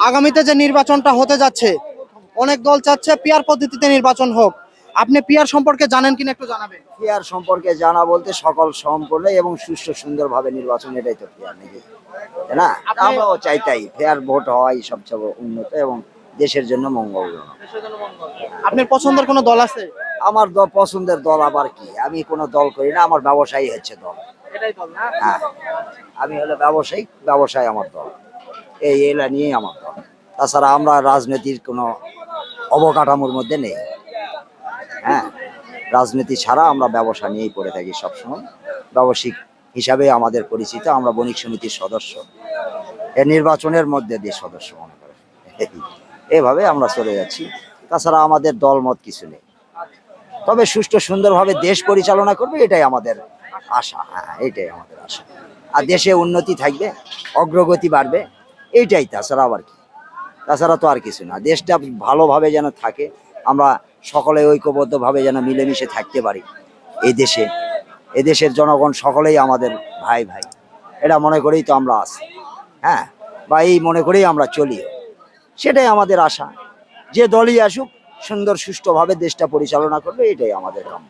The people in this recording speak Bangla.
আগামীতে যে নির্বাচনটা হতে যাচ্ছে অনেক দল চাচ্ছে পিয়ার পদ্ধতিতে নির্বাচন হোক। আপনি পিয়ার সম্পর্কে জানেন কিনা একটু জানাবেন? ফেয়ার সম্পর্কে জানা বলতে সকল সম্পূর্ণ এবং সুষ্ঠু সুন্দরভাবে নির্বাচন এটাই তো ফেয়ার নাকি? তাই না? আমরাও চাইতাই ফেয়ার ভোট হওয়াই সবচেয়ে উন্নত এবং দেশের জন্য মঙ্গলজনক। আপনার পছন্দের কোনো দল আছে? আমার দল পছন্দের দল আবার কি? আমি কোনো দল করি না আমার ব্যবসায়ী হচ্ছে দল। এটাই দল না? হ্যাঁ। আমি হলো ব্যবসায়িক ব্যবসায় আমার দল। এই এলা নিয়েই আমার তাছাড়া আমরা রাজনীতির কোনো অবকাঠামোর মধ্যে নেই। হ্যাঁ রাজনীতি ছাড়া আমরা ব্যবসা নিয়েই পড়ে থাকি সবসময়। ব্যবসায়িক হিসাবে আমাদের পরিচিত, আমরা বণিক সমিতির সদস্য। এ নির্বাচনের মধ্যে দিয়ে সদস্য মনে করে। এভাবে আমরা চলে যাচ্ছি। তাছাড়া আমাদের দলমত কিছু নেই। তবে সুষ্ঠু সুন্দরভাবে দেশ পরিচালনা করবে, এটাই আমাদের আশা। হ্যাঁ এটাই আমাদের আশা। আর দেশে উন্নতি থাকবে, অগ্রগতি বাড়বে। এইটাই, তাছাড়া আবার কি? তাছাড়া তো আর কিছু না। দেশটা ভালোভাবে যেন থাকে, আমরা সকলে ঐক্যবদ্ধভাবে যেন মিলেমিশে থাকতে পারি। এই দেশে, এই দেশের জনগণ সকলেই আমাদের ভাই ভাই। এটা মনে করেই তো আমরা আছি। হ্যাঁ বা এই মনে করেই আমরা চলি। সেটাই আমাদের আশা। যে দলই আসুক, সুন্দর সুষ্ঠুভাবে দেশটা পরিচালনা করবে, এটাই আমাদের কাম